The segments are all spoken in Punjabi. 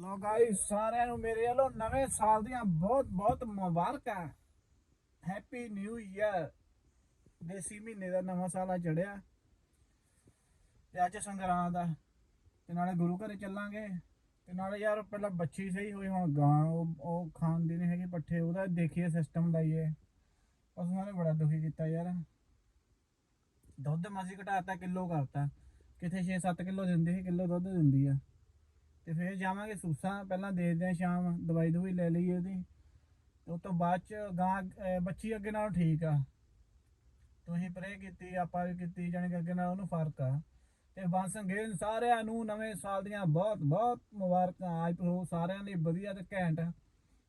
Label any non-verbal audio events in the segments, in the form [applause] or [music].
ਲੋ ਗਾਇਸ ਸਾਰਿਆਂ ਨੂੰ ਮੇਰੇ ਵੱਲੋਂ ਨਵੇਂ ਸਾਲ ਦੀਆਂ ਬਹੁਤ ਬਹੁਤ ਮੁਬਾਰਕਾਂ। ਹੈਪੀ ਨਿਊ ਇਅਰ ਦੇਸੀ ਮਹੀਨੇ ਦਾ ਨਵਾਂ ਸਾਲ ਆ ਚੜਿਆ। ਤੇ ਅੱਜ ਸੰਗਰਾਂਦ ਆ। ਤੇ ਨਾਲੇ ਗੁਰੂ ਘਰੇ ਚੱਲਾਂਗੇ। ਤੇ ਨਾਲੇ ਯਾਰ ਪਹਿਲਾਂ ਬੱਚੀ ਸਹੀ ਹੋਈ, ਹੁਣ ਗਾਂ, ਉਹ ਉਹ ਖਾਂਦੀ ਨਹੀਂ ਹੈਗੀ ਪੱਠੇ। ਉਹਦਾ ਦੇਖੀਏ ਸਿਸਟਮ ਲਾਈਏ। ਪਸ਼ੂਆਂ ਨੇ ਬੜਾ ਦੁਖੀ ਕੀਤਾ ਯਾਰ। ਦੁੱਧ ਮਾਸੀ ਘਟਾਤਾ, ਕਿਲੋ ਕਰਤਾ। ਕਿਥੇ 6-7 ਕਿਲੋ ਦਿੰਦੀ ਸੀ, ਕਿਲੋ ਦੁੱਧ ਦਿੰਦੀ ਆ। ਤੇ ਫਿਰ ਜਾਵਾਂਗੇ ਸੂਸਾਂ ਪਹਿਲਾਂ ਦੇਖਦੇ ਆ ਸ਼ਾਮ ਦਵਾਈ ਦਵਾਈ ਲੈ ਲਈਏ ਉਹਦੀ। ਤੇ ਉਸ ਤੋਂ ਬਾਅਦ ਚ ਗਾਂ ਬੱਚੀ ਅੱਗੇ ਨਾਲੋਂ ਠੀਕ ਆ। ਤੁਸੀਂ ਪ੍ਰੇ ਕੀਤੀ, ਆਪਾਂ ਵੀ ਕੀਤੀ, ਜਾਣੀ ਕਿ ਅੱਗੇ ਨਾਲ ਉਹਨੂੰ ਫ਼ਰਕ ਆ। ਤੇ ਬੰਸੰਗੇ ਸਾਰਿਆਂ ਨੂੰ ਨਵੇਂ ਸਾਲ ਦੀਆਂ ਬਹੁਤ ਬਹੁਤ ਮੁਬਾਰਕਾਂ। ਅੱਜ ਤੋਂ ਸਾਰਿਆਂ ਲਈ ਵਧੀਆ ਤੇ ਘੈਂਟ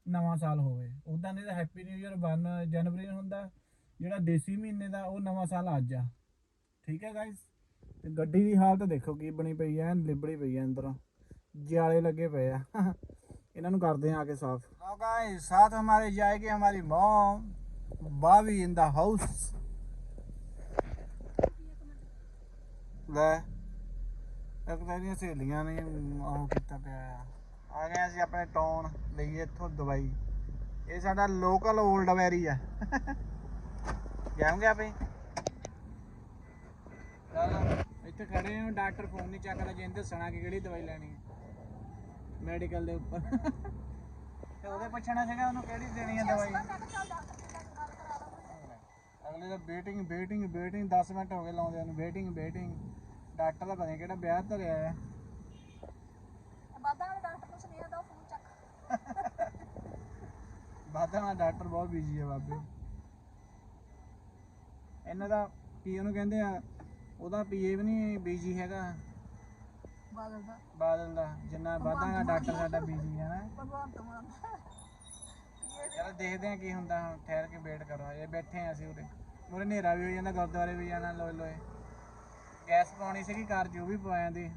ਨਵਾਂ ਸਾਲ ਹੋਵੇ। ਉਦਾਂ ਨਹੀਂ ਤਾਂ ਹੈਪੀ ਨਿਊ ਇਅਰ 1 ਜਨਵਰੀ ਨੂੰ ਹੁੰਦਾ, ਜਿਹੜਾ ਦੇਸੀ ਮਹੀਨੇ ਦਾ ਉਹ ਨਵਾਂ ਸਾਲ ਅੱਜ ਆ। ਠੀਕ ਹੈ ਗਾਇਸ ਤੇ ਗੱਡੀ ਦੀ ਹਾਲਤ ਦੇਖੋ ਕੀ ਬਣੀ ਪਈ ਐ, ਲਿਬੜੀ ਪਈ ਐ ਅੰਦਰੋਂ। जाले लगे [laughs] ਇਹਨਾਂ ਨੂੰ ਕਰਦੇ ਆ हैं आके साफ गाइस साथ हमारे जाएगी हमारी मॉम बाबी इन द हाउस ਲੈ, ਇੱਕ ਤਾਂ ਇਹਦੀਆਂ ਸਹੇਲੀਆਂ ਨੇ ਉਹ ਕੀਤਾ ਪਿਆ ਆ। ਆ ਗਏ ਅਸੀਂ ਆਪਣੇ ਟਾਊਨ ਲਈ ਇੱਥੋਂ ਦਵਾਈ ਇਹ ਸਾਡਾ ਲੋਕਲ 올ਡ ਵੈਰੀ ਆ। [laughs] ਜਾਉਂਗੇ ਆਪੇ? ਚਲ, ਇੱਥੇ ਖੜੇ ਹਾਂ ਡਾਕਟਰ ਫੋਨ ਨਹੀਂ ਚੱਕਦਾ ਜਿੰਨ ਦੱਸਣਾ ਕਿ ਕਿਹੜੀ ਦਵਾਈ ਲੈਣੀ ਹੈ ਮੈਡੀਕਲ ਦੇ ਉੱਪਰ। ਤੇ ਉਹਦੇ ਪੁੱਛਣਾ ਸੀਗਾ ਉਹਨੂੰ ਕਿਹੜੀ ਦੇਣੀ ਹੈ ਦਵਾਈ। ਅਗਲੇ ਦਾ ਵੇਟਿੰਗ ਵੇਟਿੰਗ ਵੇਟਿੰਗ 10 ਮਿੰਟ ਹੋ ਗਏ ਲਾਉਂਦੇ ਨੂੰ। ਵੇਟਿੰਗ ਵੇਟਿੰਗ ਡਾਕਟਰ ਦਾ ਪਤਾ ਨੀ ਕਿਹੜਾ ਵਿਆਹ ਧਰਿਆ ਆ ਬਾਦਾਂ ਵਾਲੇ ਡਾਕਟਰ ਨੂੰ ਸੁਨੇਹਾ ਦੋ ਫੋਨ ਚੱਕ। ਬਾਦਾਂ ਵਾਲਾ ਡਾਕਟਰ ਬਹੁਤ ਬਿਜ਼ੀ ਹੈ ਬਾਬੇ। ਇਹਨਾਂ ਦਾ ਕੀ ਉਹਨੂੰ ਕਹਿੰਦੇ ਆ ਉਹਦਾ ਪੀਏ ਵੀ ਨਹੀਂ ਬਿਜ਼ੀ ਹੈਗਾ। ਬਾਦਲ ਦਾ ਬਾਦਲ ਦਾ ਜਿੰਨਾ ਬਾਦਾਂ ਦਾ ਡਾਕਟਰ ਸਾਡਾ ਬਿਜ਼ੀ ਹੈ ਨਾ। ਭਗਵੰਤ ਮਾਨ ਚਲੋ ਦੇਖਦੇ ਆ ਕੀ ਹੁੰਦਾ ਹੁਣ ਠਹਿਰ ਕੇ ਵੇਟ ਕਰੋ ਇਹ ਬੈਠੇ ਆ ਅਸੀਂ ਉਰੇ। ਉਰੇ ਹਨੇਰਾ ਵੀ ਹੋ ਜਾਂਦਾ ਗੁਰਦੁਆਰੇ ਵੀ ਜਾਣਾ ਲੋਏ ਲੋਏ। ਗੈਸ ਪਾਉਣੀ ਸੀਗੀ ਕਾਰ ਜੋ ਵੀ ਪਵਾ ਜਾਂਦੀ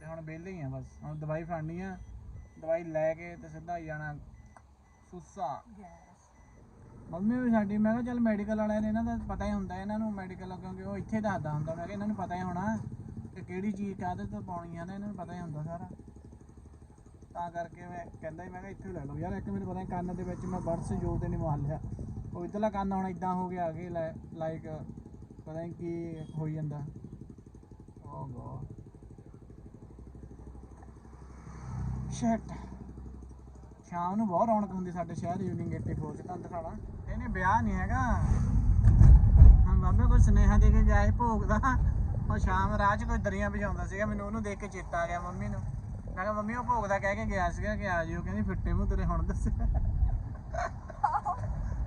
ਤੇ ਹੁਣ ਵਿਹਲੇ ਹੀ ਆ ਬਸ ਹੁਣ ਦਵਾਈ ਫੜਨੀ ਆ। ਦਵਾਈ ਲੈ ਕੇ ਤੇ ਸਿੱਧਾ ਜਾਣਾ ਸੁੱਸਾ। ਮੰਮੀ ਵੀ ਸਾਡੀ ਮੈਂ ਕਿਹਾ ਚੱਲ ਮੈਡੀਕਲ ਵਾਲਿਆਂ ਨੇ ਇਹਨਾਂ ਦਾ ਪਤਾ ਹੀ ਹੁੰਦਾ ਇਹਨਾਂ ਨੂੰ ਮੈਡੀਕਲ ਕਿਉਂਕਿ ਉਹ ਇੱਥੇ ਦੱਸਦਾ ਹੁੰਦਾ ਮੈਂ ਕਿਹਾ ਇਹਨਾਂ ਨੂੰ ਪਤਾ ਹੀ ਹੋਣਾ। ਕਿ ਕਿਹੜੀ ਚੀਜ਼ ਕਾਹਦੇ ਤੋਂ ਪਾਉਣੀ ਆ ਨਾ ਇਹਨਾਂ ਨੂੰ ਪਤਾ ਹੀ ਹੁੰਦਾ ਸਾਰਾ। ਤਾਂ ਕਰਕੇ ਮੈਂ ਕਹਿੰਦਾ ਸੀ, ਮੈਂ ਕਿਹਾ ਇੱਥੇ ਲੈ ਲਓ। ਯਾਰ ਇੱਕ ਮੈਨੂੰ ਪਤਾ ਕੰਨ ਦੇ ਵਿੱਚ ਮੈਂ ਬਰਸ ਜੋ ਤੇ ਨਹੀਂ ਮਾਰ ਲਿਆ। ਉਹ ਇਧਰਲਾ ਕੰਨ ਹੁਣ ਇਦਾਂ ਹੋ ਗਿਆ ਅੱਗੇ ਲਾਈਕ ਪਤਾ ਨਹੀਂ ਕੀ ਹੋਈ ਜਾਂਦਾ। ਓ ਗੋਡ ਸ਼ਿਟ ਸ਼ਾਮ ਨੂੰ ਬਹੁਤ ਰੌਣਕ ਹੁੰਦੀ ਸਾਡੇ ਸ਼ਹਿਰ ਯੂਨਿੰਗ 84 ਚ ਤੁਹਾਨੂੰ ਦਿਖਾਣਾ ਇਹਨੇ ਵਿਆਹ ਨਹੀਂ ਹੈਗਾ। ਹਾਂ ਬਾਬੇ ਕੋਈ ਸੁਨੇਹਾ ਦੇ ਕੇ ਗਿਆ ਭੋਗ ਦਾ। ਉਹ ਸ਼ਾਮ ਰਾਹ 'ਚ ਕੋਈ ਦਰੀਆਂ ਵਜਾਉਂਦਾ ਸੀਗਾ ਮੈਨੂੰ ਉਹਨੂੰ ਦੇਖ ਕੇ ਚੇਤਾ ਆ ਗਿਆ ਮੰਮੀ ਨੂੰ। ਮੈਂ ਕਿਹਾ ਮੰਮੀ ਉਹ ਭੋਗ ਦਾ ਕਹਿ ਕੇ ਗਿਆ ਸੀਗਾ ਕਿ ਆ ਜਿਓ ਕਹਿੰਦੀ ਫਿੱਟੇ ਮੂੰਹ ਤੇਰੇ ਹੁਣ ਦੱਸਿਆ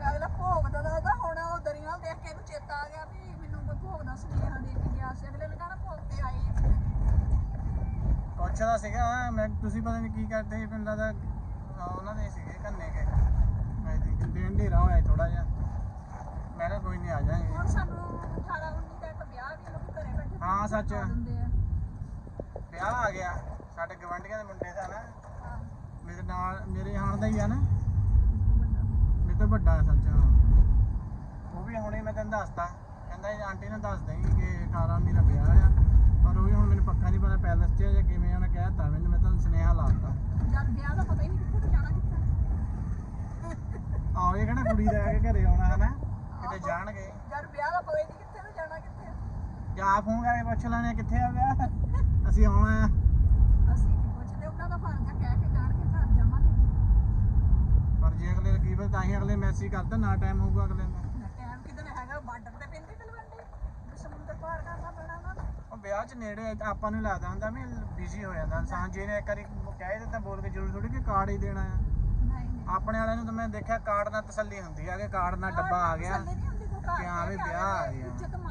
ਅਗਲਾ ਭੋਗ ਦਾ ਦਾ ਹੁਣ ਉਹ ਦਰੀਆਂ ਦੇਖ ਕੇ ਇਹਨੂੰ ਚੇਤਾ ਆ ਗਿਆ ਵੀ ਮੈਨੂੰ ਕੋਈ ਭੋਗ ਦਾ ਸੁਨੇਹਾ ਦੇ ਕੇ ਗਿਆ ਸੀ। ਅਗਲੇ ਨੇ ਕਹਿਣਾ ਭੋਗ ਤੇ ਆਏ। ਪੁੱਛਦਾ ਸੀਗਾ ਮੈਂ ਤੁਸੀਂ ਪਤਾ ਨਹੀਂ ਕੀ ਕਰਦੇ ਪਿੰਡਾਂ ਦਾ? ਉਹਨਾਂ ਦੇ ਸੀਗੇ ਕੰਨੇ ਕੇ। ਮੈਂ ਦੇਖ ਦੇਣ ਢੇਰਾ ਹੋਇਆ ਥੋੜਾ ਜਿਹਾ। ਸੱਚ। ਆ। ਵਿਆਹ ਆ ਗਿਆ। ਸਾਡੇ ਗਵੰਡੀਆਂ ਦੇ ਮੁੰਡੇ ਦਾ ਨਾ। ਮੇਰੇ ਨਾਲ ਮੇਰੇ ਆਣ ਦਾ ਹੀ ਆ ਨਾ। ਮੇਰੇ ਤੋਂ ਵੱਡਾ ਹੈ ਸੱਚ ਉਹ ਵੀ ਹੁਣੇ ਮੈਂ ਤੈਨੂੰ ਦੱਸਤਾ। ਕਹਿੰਦਾ ਇਹ ਆਂਟੀ ਨੇ ਦੱਸ ਦੇਂਗੀ ਕਿ 18 19 ਦਾ ਵਿਆਹ ਆ। ਪਰ ਉਹ ਵੀ ਹੁਣ ਮੈਨੂੰ ਪੱਕਾ ਨਹੀਂ ਪਤਾ ਪੈਲਸ 'ਚ ਆ ਜਾਂ ਕਿਵੇਂ ਉਹਨੇ ਕਹਿਤਾ ਮੈਨੂੰ। ਮੈਂ ਤੁਹਾਨੂੰ ਸੁਨੇਹਾ ਲਾਤਾ ਜਦ ਵਿਆਹ ਦਾ ਪਤਾ ਹੀ ਨਹੀਂ ਕਿੱਥੇ ਜਾਣਾ ਕਿੱਥੇ ਆਹੋ ਇਹ ਕਹਿੰਦਾ ਕੁੜੀ ਰਹਿ ਕੇ ਘਰੇ ਆਉਣਾ ਹਨਾ? ਕਿਤੇ ਜਾਣਗੇ। ਜਦ ਵਿਆਹ ਦਾ ਪਤਾ ਹੀ ਨਹੀਂ ਕਿੱਥੇ ਤੋਂ ਜਾਣਾ ਕਿੱਥੇ ਜਾਂ ਫੋਨ ਕਰਕੇ ਪੁੱਛ ਲੈਣੇ ਕਿੱਥੇ ਆ ਵਿਆਹ। ਅਸੀਂ ਆਉਣਾ ਆ। ਅਸੀਂ ਨਹੀਂ ਪੁੱਛਦੇ ਉਹਨਾਂ ਦਾ ਫਰਜ਼ ਆ ਕਹਿ ਕੇ ਜਾਣ ਕੇ ਘਰ ਜਾਵਾਂਗੇ। ਪਰ ਜੇ ਅਗਲੇ ਕੀ ਪਤਾ ਤਾਂ ਹੀ ਅਗਲੇ ਮੈਸੇਜ ਕਰਦਾ ਨਾ ਟਾਈਮ ਹੋਊਗਾ ਅਗਲੇ ਦਾ ਟਾਈਮ ਕਿਦਨ ਹੈਗਾ ਬਾਰਡਰ ਤੇ ਪੈਂਦੀ ਤਲਵੰਡੀ ਸਮੁੰਦਰ ਪਾਰ ਕਰਨਾ ਪੈਣਾ ਉਹਨਾਂ ਨੂੰ। ਉਹ ਵਿਆਹ 'ਚ ਨੇੜੇ ਆ ਆਪਾਂ ਨੂੰ ਲੱਗਦਾ ਹੁੰਦਾ ਵੀ ਬਿਜ਼ੀ ਹੋ ਜਾਂਦਾ ਇਨਸਾਨ ਜੇ ਨੇ ਇੱਕ ਵਾਰੀ ਕਹਿ ਦਿੱਤਾ ਬੋਲ ਕੇ ਜ਼ਰੂਰ ਥੋੜੀ ਕਿ ਕਾਰਡ ਹੀ ਦੇਣਾ ਆ। ਨਹੀਂ ਨਹੀਂ। ਆਪਣੇ ਵਾਲਿਆਂ ਨੂੰ ਤਾਂ ਮੈਂ ਦੇਖਿਆ ਕਾਰਡ ਨਾਲ ਤਸੱਲੀ ਹੁੰਦੀ ਆ ਕਿ ਕਾਰਡ ਨਾਲ ਡੱਬਾ ਆ ਗਿਆ। ਕਿ ਹਾਂ ਵੀ ਵਿਆਹ ਆ ਗਿਆ। ਇੱਜ਼ਤ ਮਾਣ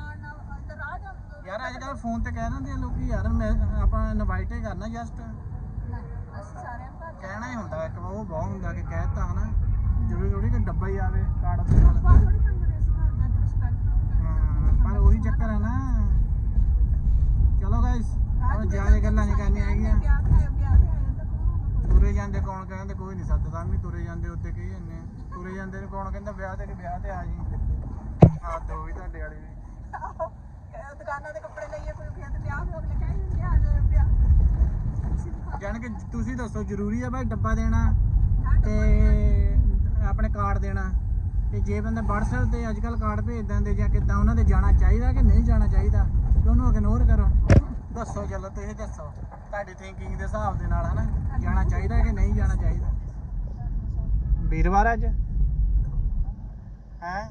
ਯਾਰ ਅੱਜ ਕੱਲ ਫੋਨ ਤੇ ਕਹਿ ਦਿੰਦੇ ਆ ਲੋਕੀ ਯਾਰ ਮੈਂ ਆਪਾਂ ਇਨਵਾਈਟ ਹੀ ਕਰਨਾ ਜਸਟ ਨਹੀਂ, ਅਸੀਂ ਸਾਰਿਆਂ ਨੂੰ ਘਰ ਕਹਿਣਾ ਹੀ ਹੁੰਦਾ ਇੱਕ ਉਹ ਬਹੁਤ ਹੁੰਦਾ ਕਿ ਕਹਿਤਾ ਹਨਾ। ਜ਼ਰੂਰੀ ਥੋੜੀ ਕਿ ਡੱਬਾ ਹੀ ਆਵੇ ਕਾਰਡ ਦੇ ਨਾਲ। ਬਾਹਰ ਥੋੜੀ ਮੰਗਦੇ ਇਸ ਘਰ ਦਾ ਰਿਸਪੈਕਟ ਹਾਂ, ਪਰ ਉਹੀ ਚੱਕਰ ਹੈ ਨਾ। ਚਲੋ ਗਾਇਸ ਹੁਣ ਜ਼ਿਆਦਾ ਗੱਲਾਂ ਨਹੀਂ ਕਰਨੀਆਂ ਹੈਗੀਆਂ। ਵਿਆਹ ਤੇ ਵਿਆਹ ਤੇ ਤਾਂ ਕੌਣ ਹੋਣਾ ਕੋਈ? ਤੁਰੇ ਜਾਂਦੇ ਕੌਣ ਕਹਿੰਦੇ ਕੋਈ ਨਹੀਂ ਸੱਦਦਾ ਵੀ ਤੁਰੇ ਜਾਂਦੇ ਉੱਤੇ ਕਹੀ ਜਾਂਦੇ ਆ। ਤੁਰੇ ਜਾਂਦੇ ਨੂੰ ਕੌਣ ਕਹਿੰਦਾ ਵਿਆਹ ਤੇ ਕਿ ਵਿਆਹ ਤੇ ਆ ਜੀ। ਆ ਦੋ ਵੀ ਤੁਹਾਡੇ ਵਾਲੀ ਵੀ ਆਹੋ, ਦੁਕਾਨਾਂ ਦੇ ਕੱਪੜੇ ਲਈਏ ਕੋਈ ਵਿਆਹ ਤੇ ਵਿਆਹ ਹੋ ਅਗਲੇ ਕਹਿੰਦੇ ਵਿਆਹ ਦੇ ਵਿਆਹ ਕਿ ਤੁਸੀਂ ਦੱਸੋ ਜ਼ਰੂਰੀ ਹੈ ਭਾਈ ਡੱਬਾ ਦੇਣਾ ਤੇ ਆਪਣੇ ਕਾਰਡ ਦੇਣਾ। ਤੇ ਜੇ ਬੰਦਾ WhatsApp ਤੇ ਅੱਜ ਕੱਲ ਕਾਰਡ ਭੇਜ ਦਿੰਦੇ ਜਾਂ ਕਿੱਦਾਂ ਉਹਨਾਂ ਦੇ ਜਾਣਾ ਚਾਹੀਦਾ ਕਿ ਨਹੀਂ ਜਾਣਾ ਚਾਹੀਦਾ? ਕਿ ਉਹਨੂੰ ਇਗਨੋਰ ਕਰੋ। ਦੱਸੋ ਚਲੋ ਤੁਸੀਂ ਦੱਸੋ। ਤੁਹਾਡੀ ਥਿੰਕਿੰਗ ਦੇ ਹਿਸਾਬ ਦੇ ਨਾਲ ਹਨਾ? ਜਾਣਾ ਚਾਹੀਦਾ ਕਿ ਨਹੀਂ ਜਾਣਾ ਚਾਹੀਦਾ? ਵੀਰਵਾਰ ਅੱਜ? ਹੈ?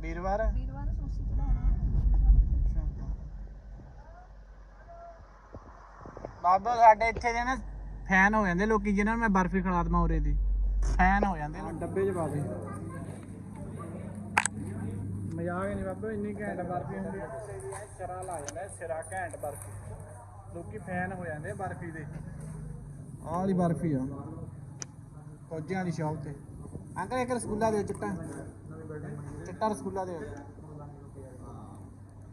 ਵੀਰਵਾਰ? ਵੀਰਵਾਰ ਨੂੰ ਸੂਸੀ ਚੜਾਉਣਾ ਬਾਬਾ ਸਾਡੇ ਇੱਥੇ ਦੇ ਨਾ ਫੈਨ ਹੋ ਜਾਂਦੇ ਲੋਕੀ ਜਿਨ੍ਹਾਂ ਨੂੰ ਮੈਂ ਬਰਫੀ ਖਿਲਾ ਦਵਾਂ ਉਰੇ ਦੀ। ਫੈਨ ਹੋ ਜਾਂਦੇ ਨੇ ਡੱਬੇ 'ਚ ਪਾ ਦੇ। ਮਜ਼ਾਕ ਨਹੀਂ ਬਾਬਾ ਇੰਨੀ ਘੈਂਟ ਬਰਫੀ ਹੁੰਦੀ ਹੈ ਸਿਰਾ ਲਾ ਜਾਂਦਾ ਸਿਰਾ ਘੈਂਟ ਬਰਫੀ। ਲੋਕੀ ਫੈਨ ਹੋ ਜਾਂਦੇ ਬਰਫੀ ਦੇ। ਆਹ ਵਾਲੀ ਬਰਫੀ ਆ। ਕੋਜਿਆਂ ਦੀ ਸ਼ਾਪ ਤੇ। ਅੰਕਲ ਇੱਕ ਰਸਗੁੱਲਾ ਦੇ ਚਿੱਟਾ। ਚਿੱਟਾ ਰਸਗੁੱਲਾ ਦੇ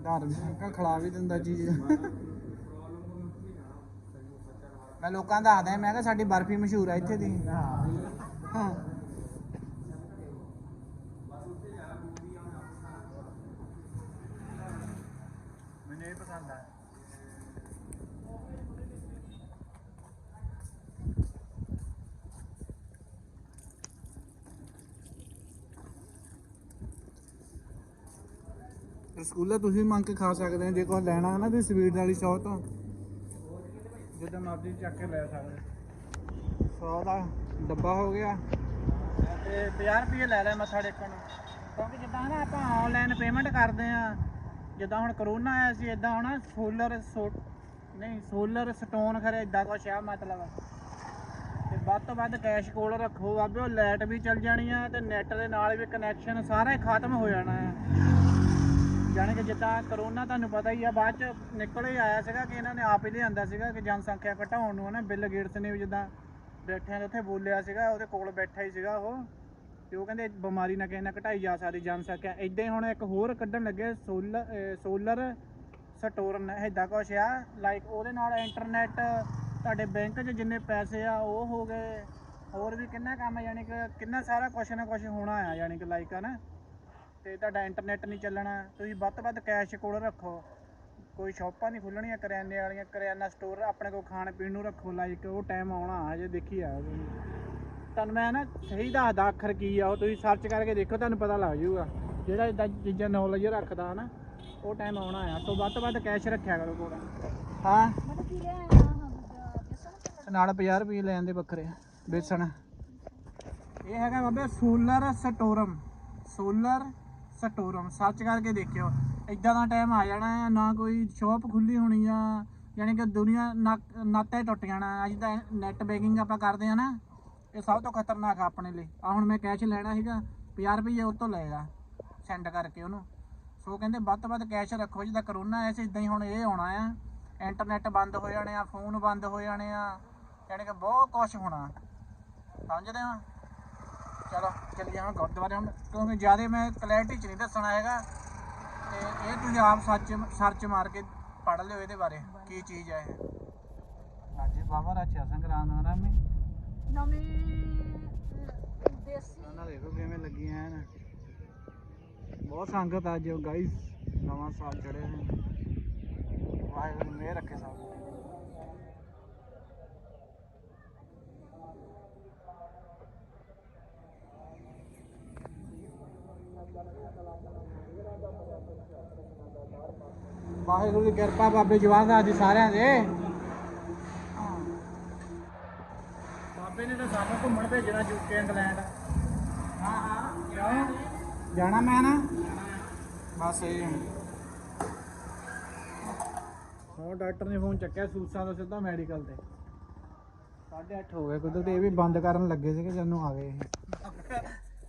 ਧਾਰ ਅੰਕਲ ਖਿਲਾ ਵੀ ਦਿੰਦਾ ਚੀਜ਼। ਮੈਂ ਲੋਕਾਂ ਦਾ ਦੱਸਦਾ ਮੈਂ ਕਿਹਾ ਸਾਡੀ ਬਰਫੀ ਮਸ਼ਹੂਰ ਆ ਇੱਥੇ ਦੀ। ਹਾਂ। ਮੈਨੂੰ ਇਹ ਪਸੰਦ ਆ। ਰਸਗੁੱਲਾ ਤੁਸੀਂ ਮੰਗ ਕੇ ਖਾ ਸਕਦੇ ਹੋ ਜੇ ਕੋਈ ਲੈਣਾ ਹੈ ਨਾ ਤੇ ਸਵੀਟ ਵਾਲੀ ਸ਼ੌਪ ਤੋਂ। ਜਿੱਦਾਂ ਮਰਜ਼ੀ ਚੱਕ ਕੇ ਲੈ ਸਕਦੇ। 100 ਦਾ ਡੱਬਾ ਹੋ ਗਿਆ। ਤੇ 50 ਰੁਪਏ ਲੈ ਲੈ ਮੱਥਾ ਟੇਕਣ ਨੂੰ। ਕਿਉਂਕਿ ਜਿੱਦਾਂ ਨਾ ਆਪਾਂ ਆਨਲਾਈਨ ਪੇਮੈਂਟ ਕਰਦੇ ਆ ਜਿੱਦਾਂ ਹੁਣ ਕਰੋਨਾ ਆਇਆ ਸੀ ਇਦਾਂ ਹੁਣ ਸੋਲਰ ਨਹੀਂ ਸੋਲਰ ਸਟੋਨ ਖਰੇ ਇਦਾਂ ਕੁਛ ਆ ਮਤਲਬ। ਤੇ ਵੱਧ ਤੋਂ ਵੱਧ ਕੈਸ਼ ਕੋਲ ਰੱਖੋ ਬਾਬੇ ਉਹ ਲਾਈਟ ਵੀ ਚੱਲ ਜਾਣੀ ਆ ਤੇ ਨੈਟ ਦੇ ਨਾਲ ਵੀ ਕਨੈਕਸ਼ਨ ਸਾਰਾ ਹੀ ਖਤਮ ਹੋ ਜਾਣਾ ਆ। ਜਾਣੀ ਕਿ ਜਿੱਦਾਂ ਕਰੋਨਾ ਤੁਹਾਨੂੰ ਪਤਾ ਹੀ ਆ, ਬਾਅਦ ਚ ਨਿਕਲ ਹੀ ਆਇਆ ਸੀਗਾ ਕਿ ਇਹਨਾਂ ਨੇ ਆਪ ਹੀ ਲਿਆਂਦਾ ਸੀਗਾ ਕਿ ਜਨਸੰਖਿਆ ਘਟਾਉਣ ਨੂੰ, ਹਨਾ, ਬਿੱਲ ਗੇਟਸ ਨੇ ਵੀ ਜਿੱਦਾਂ ਬੈਠਿਆਂ ਦੇ ਉੱਥੇ ਬੋਲਿਆ ਸੀਗਾ, ਉਹਦੇ ਕੋਲ ਬੈਠਾ ਹੀ ਸੀਗਾ ਉਹ, ਤੇ ਉਹ ਕਹਿੰਦੇ ਬਿਮਾਰੀ ਨਾ ਕਿਸੇ ਨਾਲ ਘਟਾਈ ਜਾ ਸਕਦੀ, ਜਨਸੰਖਿਆ। ਇਦਾਂ ਹੀ ਹੁਣ ਇੱਕ ਹੋਰ ਕੱਢਣ ਲੱਗੇ ਸੋਲਰ ਸੋਲਰ ਸਟੋਰਨ, ਏਦਾਂ ਕੁਛ ਆ ਲਾਈਕ ਉਹਦੇ ਨਾਲ ਇੰਟਰਨੈਟ ਤੁਹਾਡੇ ਬੈਂਕ 'ਚ ਜਿੰਨੇ ਪੈਸੇ ਆ, ਉਹ ਹੋ ਗਏ, ਹੋਰ ਵੀ ਕਿੰਨਾ ਕੰਮ ਯਾਨੀ ਕਿ ਕਿੰਨਾ ਸਾਰਾ ਕੁਛ ਨਾ ਕੁਛ ਹੋਣਾ ਆ, ਯਾਨੀ ਕਿ ਲਾਈਕ ਆ ਨਾ ਤੇ ਤੁਹਾਡਾ ਇੰਟਰਨੈਟ ਨਹੀਂ ਚੱਲਣਾ, ਤੁਸੀਂ ਵੱਧ ਤੋਂ ਵੱਧ ਕੈਸ਼ ਕੋਲ ਰੱਖੋ। ਕੋਈ ਸ਼ਾਪਾਂ ਨਹੀਂ ਖੁੱਲਣੀਆਂ ਕਰਿਆਨੇ ਵਾਲੀਆਂ, ਕਰਿਆਨਾ ਸਟੋਰ ਆਪਣੇ ਕੋਲ ਖਾਣ ਪੀਣ ਨੂੰ ਰੱਖੋ ਲਾਈਕ ਉਹ ਟਾਈਮ ਆਉਣਾ, ਹਜੇ ਦੇਖੀ ਆ ਤੁਹਾਨੂੰ ਮੈਂ ਨਾ ਸਹੀ ਦੱਸਦਾ ਅੱਖਰ ਕੀ ਆ, ਉਹ ਤੁਸੀਂ ਸਰਚ ਕਰਕੇ ਦੇਖੋ, ਤੁਹਾਨੂੰ ਪਤਾ ਲੱਗ ਜਾਊਗਾ। ਜਿਹੜਾ ਇਦਾਂ ਚੀਜ਼ਾਂ ਨੌਲੇਜ ਰੱਖਦਾ ਨਾ, ਉਹ ਟਾਈਮ ਆਉਣਾ ਆ। ਸੋ ਵੱਧ ਤੋਂ ਵੱਧ ਕੈਸ਼ ਰੱਖਿਆ ਕਰੋ ਕੋਲ। ਹਾਂ? ਮਤਲਬ ਕੀ ਲੈ ਆਇਆ ਹਾਂ ਨਾਲ 50 ਰੁਪਏ ਲੈ ਜਾਂਦੇ ਵੱਖਰੇ, ਬੇਸਣ। ਇਹ ਹੈਗਾ ਬਾਬੇ solar storm. Solar storm search ਕਰਕੇ ਦੇਖਿਓ। ਇਦਾਂ ਦਾ ਟਾਈਮ ਆ ਜਾਣਾ ਹੈ ਨਾ ਕੋਈ ਸ਼ਾਪ ਖੁੱਲੀ ਹੋਣੀ ਆ ਯਾਨੀ ਕਿ ਦੁਨੀਆ ਨੱਕ- ਨਾਤਾ ਟੁੱਟ ਜਾਣਾ। ਅੱਜ ਤਾਂ ਨੈਟ ਬੈਂਕਿੰਗ ਆਪਾਂ ਕਰਦੇ ਆ ਨਾ, ਇਹ ਸਭ ਤੋਂ ਖਤਰਨਾਕ ਆ ਆਪਣੇ ਲਈ। ਆ ਹੁਣ ਮੈਂ ਕੈਸ਼ ਲੈਣਾ ਸੀਗਾ 50 ਰੁਪਏ ਉਹ ਤੋਂ ਲਏਗਾ ਸੈਂਡ ਕਰਕੇ ਉਹਨੂੰ। ਸੋ ਕਹਿੰਦੇ ਵੱਧ ਤੋਂ ਵੱਧ ਕੈਸ਼ ਰੱਖੋ, ਜਿੱਦਾਂ ਕਰੋਨਾ ਆਇਆ ਸੀ ਇਦਾਂ ਹੀ ਹੁਣ ਇਹ ਆਉਣਾ ਆ। ਇੰਟਰਨੈਟ ਬੰਦ ਹੋ ਜਾਣੇ ਆ ਫੋਨ ਬੰਦ ਹੋ ਜਾਣੇ ਆ ਯਾਨੀ ਕਿ ਬਹੁਤ ਕੁਝ ਹੋਣਾ। ਸਮਝਦੇ ਹੋ? ਚਲੋ ਚੱਲੀਏ ਹੁਣ ਗੁਰਦੁਆਰੇ। ਹੁਣ ਕਿਉਂਕਿ ਜ਼ਿਆਦਾ ਮੈਂ ਕਲੈਰਿਟੀ ਚ ਨਹੀਂ ਦੱਸਣਾ ਹੈਗਾ। ਤੇ ਇਹ ਤੁਸੀਂ ਆਪ ਸੱਚ ਸਰਚ ਮਾਰ ਕੇ ਪੜ ਲਿਓ ਇਹਦੇ ਬਾਰੇ ਕੀ ਚੀਜ਼ ਹੈ ਇਹ। ਅੱਜ ਬਾਬਾ ਰਾਚਾ ਸੰਗਰਾਮ ਆ ਰਾਮੇ। ਨਵੀਂ ਦੇਸੀ। ਉਹਨਾਂ ਦੇਖੋ ਕਿਵੇਂ ਲੱਗੀਆਂ ਹਨ। ਬਹੁਤ ਸੰਗਤ ਆ ਜੋ ਗਾਈਸ ਨਵਾਂ ਸਾਲ ਚੜਿਆ ਹੈ। ਵਾਹਿਗੁਰੂ ਮੇਰ ਰੱਖੇ ਸਭ ਵਾਹਿਗੁਰੂ ਦੀ ਕਿਰਪਾ ਬਾਬੇ ਜਵਾਹਰ ਦੀ ਸਾਰਿਆਂ ਦੇ। ਬਾਬੇ ਨੇ ਤਾਂ ਸਾਨੂੰ ਘੁੰਮਣ ਭੇਜਣਾ ਯੂਕੇ ਇੰਗਲੈਂਡ। ਹਾਂ ਹਾਂ। ਕਿਉਂ? ਜਾਣਾ ਮੈਂ ਨਾ? ਬਸ ਇਹ ਹੁਣ। ਡਾਕਟਰ ਨੇ ਫੋਨ ਚੱਕਿਆ ਸੂਸਾਂ ਤੋਂ ਸਿੱਧਾ ਮੈਡੀਕਲ ਤੇ। 8:30 ਹੋ ਗਏ ਕੁਦਰਤ ਇਹ ਵੀ ਬੰਦ ਕਰਨ ਲੱਗੇ ਸੀਗੇ ਜਦੋਂ ਆ ਗਏ ਇਹ।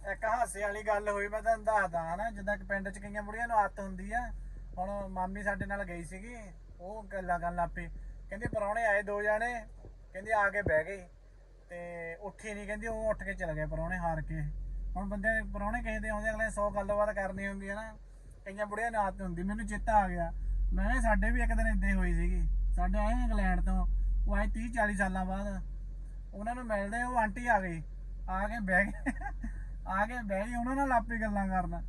ਇੱਕ ਹਾਸੇ ਵਾਲੀ ਗੱਲ ਹੋਈ, ਮੈਂ ਤੁਹਾਨੂੰ ਦੱਸਦਾ ਨਾ, ਜਿੱਦਾਂ ਕਿ ਪਿੰਡ 'ਚ ਕਈਆਂ ਬੁੜੀਆਂ ਨੂੰ ਆਦਤ ਹੁੰਦੀ ਆ। ਹੁਣ ਮਾਮੀ ਸਾਡੇ ਨਾਲ ਗਈ ਸੀਗੀ, ਉਹ ਗੱਲਾਂ ਕਰਨ ਲੱਗ ਕਹਿੰਦੀ ਕਹਿੰਦੇ ਪਰੌਣੇ ਆਏ ਦੋ ਜਾਣੇ, ਕਹਿੰਦੀ ਆ ਕੇ ਬਹਿ ਗਏ। ਤੇ ਉੱਠੀ ਨਹੀਂ ਕਹਿੰਦੀ ਉਹ ਉੱਠ ਕੇ ਚਲੇ ਗਏ ਪਰੌਣੇ ਹਾਰ ਕੇ। ਹੁਣ ਬੰਦੇ ਪਰੌਣੇ ਕਿਸੇ ਦੇ ਆਉਂਦੇ, ਅਗਲੇ 100 ਗੱਲਬਾਤ ਕਰਨੀ ਹੁੰਦੀ ਹੈ ਨਾ, ਕਈਆਂ ਬੁੜੀਆਂ ਨੂੰ ਆਦਤ ਹੁੰਦੀ, ਮੈਨੂੰ ਚੇਤਾ ਆ ਗਿਆ। ਮੈਂ ਸਾਡੇ ਵੀ ਇੱਕ ਦਿਨ ਇੱਦਾਂ ਹੀ ਹੋਈ ਸੀਗੀ। ਸਾਡੇ ਆਏ ਇੰਗਲੈਂਡ ਤੋਂ, ਉਹ ਆਏ 30 40 ਸਾਲਾਂ ਬਾਅਦ। ਉਹਨਾਂ ਨੂੰ ਮਿਲਦੇ, ਉਹ ਆਂਟੀ ਆ ਗਈ, ਆ ਕੇ ਬਹਿ ਗਏ। ਆ ਕੇ ਬਹਿ ਗਈ ਉਹਨਾਂ ਨਾਲ ਆਪੇ ਗੱਲਾਂ ਕਰਨ।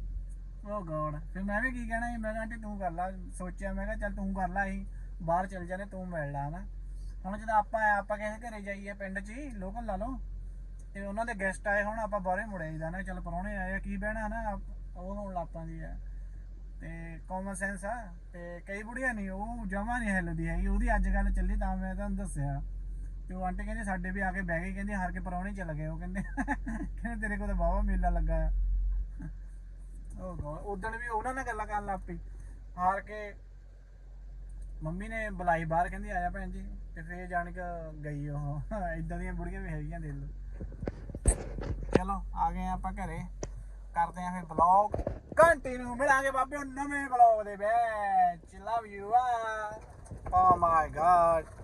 ਉਹ ਗੋਡ, ਫਿਰ ਮੈਂ ਵੀ ਕੀ ਕਹਿਣਾ ਸੀ? ਮੈਂ ਕਿਹਾ, ਆਂਟੀ ਤੂੰ ਕਰ ਲਾ। ਸੋਚਿਆ, ਮੈਂ ਕਿਹਾ, ਚੱਲ ਤੂੰ ਕਰ ਲਾ ਅਸੀਂ, ਬਾਹਰ ਚੱਲ ਜਾਣੇ ਤੂੰ ਮਿਲ ਲਾ ਨਾ ਹੁਣ ਜਦੋਂ ਆਪਾਂ ਆਪਾਂ ਕਿਸੇ ਘਰੇ ਜਾਈਏ ਪਿੰਡ 'ਚ ਹੀ ਲੋਕਲ ਲਾ ਲਓ, ਤੇ ਉਹਨਾਂ ਦੇ ਗੈਸਟ ਆਏ ਹੁਣ, ਆਪਾਂ ਬਾਹਰੇ ਮੁੜ ਆਈਦਾ ਨਾ, ਚੱਲ ਪਰੌਣੇ ਆਏ ਆ, ਕੀ ਬਹਿਣਾ ਨਾ ਆਪ- ਉਹ ਹੁਣ ਲਾਪਾਂ ਦੀ ਆ। ਤੇ ਕਾਮਨ ਸੈਂਸ ਆ, ਤੇ ਕਈ ਬੁੜੀਆਂ ਨਹੀਂ ਉਹ ਜਮਾ ਨਹੀਂ ਹਿੱਲਦੀ ਹੈਗੀ, ਉਹਦੀ ਅੱਜ ਗੱਲ ਚੱਲੀ ਤਾਂ ਮੈਂ ਤੁਹਾਨੂੰ ਦੱਸਿਆ। ਤੇ ਉਹ ਆਂਟੀ ਕਹਿੰਦੇ ਸਾਡੇ ਵੀ ਆ ਕੇ ਬਹਿ ਗਏ, ਕਹਿੰਦੇ ਹਾਰ ਕੇ ਪਰੌਣੇ ਚਲੇ ਗਏ, ਉਹ ਕਹਿੰਦੇ ਕਹਿੰਦੇ ਤੇਰੇ ਕੋਲ ਤਾਂ ਬਾਵਾ ਮੇਲਾ ਲੱਗਾ ਆ। ਉਹ ਗੋ ਉਦੋਂ ਵੀ ਉਹਨਾਂ ਨਾਲ ਗੱਲਾਂ ਕਰਨ ਲੱਗ ਪਈ। ਹਾਰ ਕੇ ਮੰਮੀ ਨੇ ਬੁਲਾਈ ਬਾਹਰ, ਕਹਿੰਦੀ ਆਇਆ ਭੈਣ ਜੀ, ਤੇ ਫੇਰ ਜਾਣ ਕੇ ਗਈ ਉਹ। ਇਦਾਂ ਦੀਆਂ ਬੁੜੀਆਂ ਵੀ ਹੈਗੀਆਂ ਦੇਖ ਲਓ ਚਲੋ, ਆ ਗਏ ਆਪਾਂ ਘਰੇ। ਕਰਦੇ ਆਂ ਫਿਰ ਬਲੌਗ ਕੰਟੀਨਿਊ ਮਿਲਾਂਗੇ ਬਾਬੇ ਉਹ ਨਵੇਂ ਬਲੌਗ ਦੇ ਵਿੱਚ। ਲਵ ਯੂ ਆ ਓ ਮਾਈ ਗॉड